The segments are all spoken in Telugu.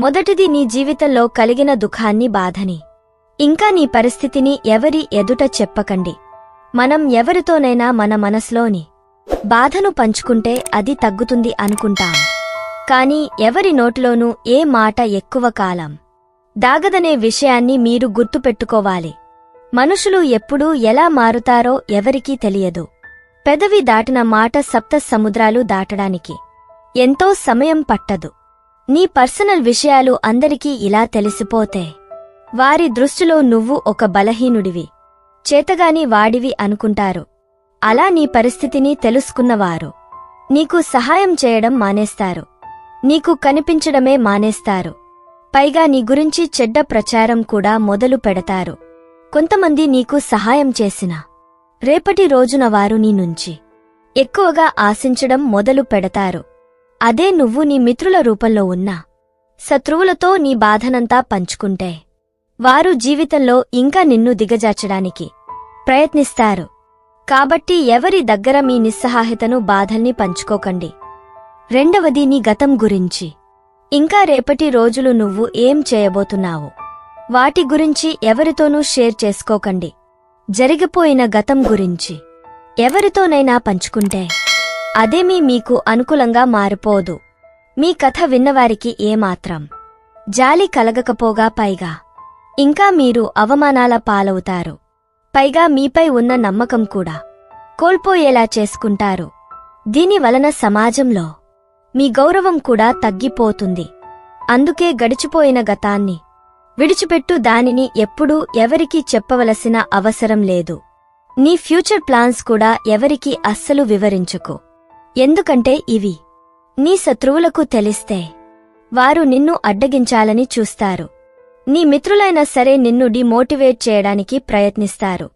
మొదటిది నీ జీవితంలో కలిగిన దుఃఖాన్ని బాధని. ఇంకా నీ పరిస్థితిని ఎవరి ఎదుట చెప్పకండి. మనం ఎవరితోనైనా మన మనసులోని బాధను పంచుకుంటే అది తగ్గుతుంది అనుకుంటాం. కాని ఎవరి నోటిలోనూ ఏ మాట ఎక్కువ కాలం దాగదనే విషయాన్ని మీరు గుర్తుపెట్టుకోవాలి. మనుషులు ఎప్పుడూ ఎలా మారుతారో ఎవరికీ తెలియదు. పెదవి దాటిన మాట సప్త సముద్రాలు దాటడానికి ఎంతో సమయం పట్టదు. నీ పర్సనల్ విషయాలు అందరికీ ఇలా తెలిసిపోతే వారి దృష్టిలో నువ్వు ఒక బలహీనుడివి చేతగాని వాడివి అనుకుంటారు. అలా నీ పరిస్థితిని తెలుసుకున్నవారు. నీకు సహాయం చేయడం మానేస్తారు. నీకు కనిపించడమే మానేస్తారు. పైగా నీ గురించి చెడ్డ ప్రచారం కూడా మొదలు పెడతారు. కొంతమంది నీకు సహాయం చేసినా రేపటి రోజున వారు నీ నుంచి ఎక్కువగా ఆశించడం మొదలు పెడతారు. అదే నువ్వు నీ మిత్రుల రూపంలో ఉన్నా. శత్రువులతో నీ బాధనంతా పంచుకుంటే. వారు జీవితంలో ఇంకా నిన్ను దిగజార్చడానికి ప్రయత్నిస్తారు. కాబట్టి ఎవరి దగ్గర మీ నిస్సహాయతను బాధల్ని పంచుకోకండి. రెండవది నీ గతం గురించి. ఇంకా రేపటి రోజులు నువ్వు ఏం చేయబోతున్నావు? వాటి గురించి ఎవరితోనూ షేర్ చేసుకోకండి. జరిగిపోయిన గతం గురించి. ఎవరితోనైనా పంచుకుంటే. అదేమీ మీకు అనుకూలంగా మారిపోదు. మీ కథ విన్నవారికి ఏమాత్రం. జాలి కలగకపోగా పైగా. ఇంకా మీరు అవమానాల పాలవుతారు. పైగా మీపై ఉన్న నమ్మకం కూడా. కోల్పోయేలా చేసుకుంటారు. దీని వలన సమాజంలో మీ గౌరవం కూడా తగ్గిపోతుంది. అందుకే గడిచిపోయిన గతాన్ని విడిచిపెట్టు దానిని ఎప్పుడూ ఎవరికీ చెప్పవలసిన అవసరం లేదు. నీ ఫ్యూచర్ ప్లాన్స్ కూడా ఎవరికీ అస్సలు వివరించుకో. ఎందుకంటే ఇవి నీ శత్రువులకు తెలిస్తే వారు నిన్ను అడ్డగించాలని చూస్తారు. నీ మిత్రులైనా సరే నిన్ను డిమోటివేట్ చేయడానికి ప్రయత్నిస్తారు.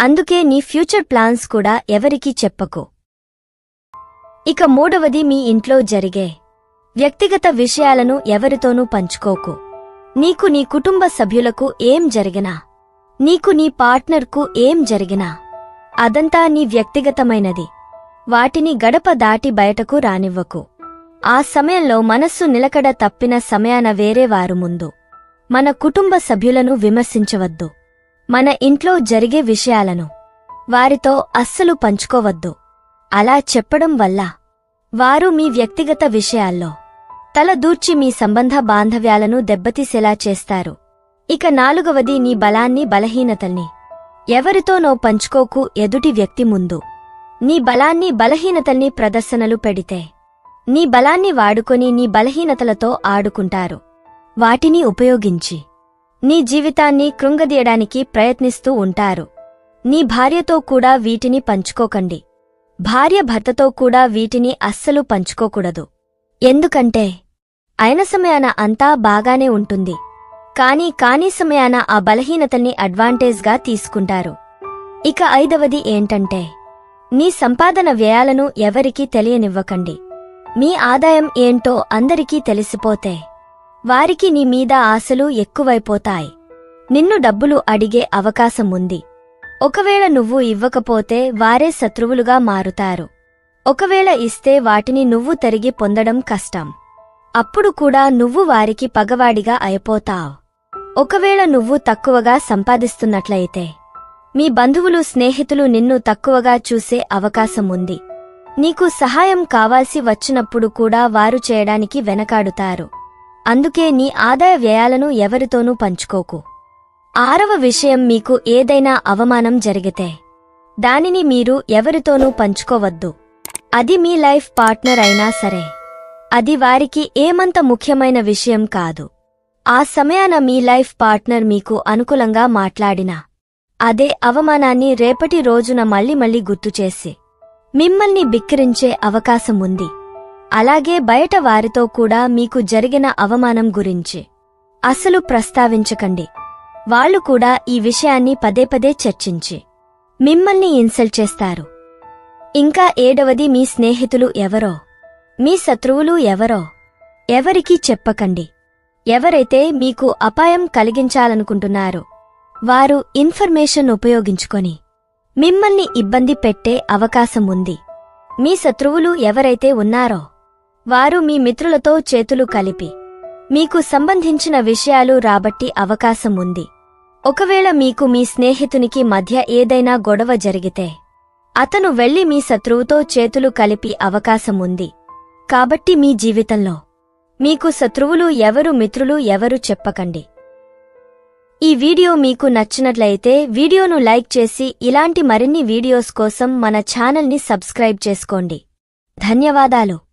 అందుకే నీ ఫ్యూచర్ ప్లాన్స్ కూడా ఎవరికీ చెప్పకు. ఇక మూడవది మీ ఇంట్లో జరిగే వ్యక్తిగత విషయాలను ఎవరితోనూ పంచుకోకు. నీకు నీ కుటుంబ సభ్యులకు ఏం జరిగినా నీకు నీ పార్ట్నర్కు ఏం జరిగినా అదంతా నీ వ్యక్తిగతమైనది. వాటిని గడప దాటి బయటకు రానివ్వకు. ఆ సమయంలో మనస్సు నిలకడ తప్పిన సమయాన వేరేవారు ముందు. మన కుటుంబ సభ్యులను విమర్శించవద్దు. మన ఇంట్లో జరిగే విషయాలను వారితో అస్సలు పంచుకోవద్దు. అలా చెప్పడం వల్ల వారు మీ వ్యక్తిగత విషయాల్లో తలదూర్చి మీ సంబంధ బాంధవ్యాలను దెబ్బతీసేలా చేస్తారు. ఇక నాలుగవది నీ బలాన్ని బలహీనతల్ని ఎవరితోనో పంచుకోకు ఎదుటి వ్యక్తి ముందు. నీ బలాన్ని బలహీనతల్ని ప్రదర్శనలు పెడితే. నీ బలాన్ని వాడుకొని నీ బలహీనతలతో ఆడుకుంటారు. వాటిని ఉపయోగించి. నీ జీవితాన్ని కృంగదీయడానికి ప్రయత్నిస్తూ ఉంటారు. నీ భార్యతో కూడా వీటిని పంచుకోకండి. భార్య భర్తతో కూడా వీటిని అస్సలు పంచుకోకూడదు. ఎందుకంటే అయిన సమయాన అంతా బాగానే ఉంటుంది. కాని కాని సమయాన ఆ బలహీనతల్ని అడ్వాంటేజ్గా తీసుకుంటారు. ఇక ఐదవది ఏంటంటే నీ సంపాదన వ్యయాలను ఎవరికీ తెలియనివ్వకండి. మీ ఆదాయం ఏంటో అందరికీ తెలిసిపోతే వారికి నీ మీద ఆశలు ఎక్కువైపోతాయి. నిన్ను డబ్బులు అడిగే అవకాశం ఉంది. ఒకవేళ నువ్వు ఇవ్వకపోతే వారే శత్రువులుగా మారుతారు. ఒకవేళ ఇస్తే వాటిని నువ్వు తిరిగి పొందడం కష్టం. అప్పుడు కూడా నువ్వు వారికి పగవాడిగా అయిపోతావు. ఒకవేళ నువ్వు తక్కువగా సంపాదిస్తున్నట్లయితే మీ బంధువులు స్నేహితులు నిన్ను తక్కువగా చూసే అవకాశం ఉంది నీకు సహాయం కావాల్సి వచ్చినప్పుడు కూడా వారు చేయడానికి వెనకాడుతారు. అందుకే నీ ఆదాయ వ్యయాలను ఎవరితోనూ పంచుకోకు. ఆరవ విషయం మీకు ఏదైనా అవమానం జరిగితే దానిని మీరు ఎవరితోనూ పంచుకోవద్దు. అది మీ లైఫ్ పార్ట్నర్ అయినా సరే. అది వారికి ఏమంత ముఖ్యమైన విషయం కాదు. ఆ సమయాన మీ లైఫ్ పార్ట్నర్ మీకు అనుకూలంగా మాట్లాడినా అదే అవమానాన్ని రేపటి రోజున మళ్ళీ మళ్ళీ గుర్తుచేసి మిమ్మల్ని బిక్కిరించే అవకాశం ఉంది. అలాగే బయట వారితో కూడా మీకు జరిగిన అవమానం గురించి. అసలు ప్రస్తావించకండి. వాళ్ళు కూడా ఈ విషయాన్ని పదే పదే చర్చించి. మిమ్మల్ని ఇన్సల్ట్ చేస్తారు. ఇంకా ఏడవది మీ స్నేహితులు ఎవరో? మీ శత్రువులు ఎవరో? ఎవరికీ చెప్పకండి. ఎవరైతే మీకు అపాయం కలిగించాలనుకుంటున్నారో. వారు ఇన్ఫర్మేషన్ ఉపయోగించుకొని మిమ్మల్ని ఇబ్బంది పెట్టే అవకాశం ఉంది. మీ శత్రువులు ఎవరైతే ఉన్నారో వారు మీ మిత్రులతో చేతులు కలిపి మీకు సంబంధించిన విషయాలు రాబట్టి అవకాశం ఉంది. ఒకవేళ మీకు మీ స్నేహితునికి మధ్య ఏదైనా గొడవ జరిగితే అతను వెళ్ళి మీ శత్రువుతో చేతులు కలిపి అవకాశం ఉంది. కాబట్టి మీ జీవితంలో మీకు శత్రువులు ఎవరు మిత్రులు ఎవరు చెప్పకండి. వీడియో మీకు నచ్చినట్లయితే వీడియోను లైక్ చేసి ఇలాంటి మరిన్ని వీడియోస్ కోసం మన ఛానల్ని సబ్స్క్రైబ్ చేసుకోండి. ధన్యవాదాలు.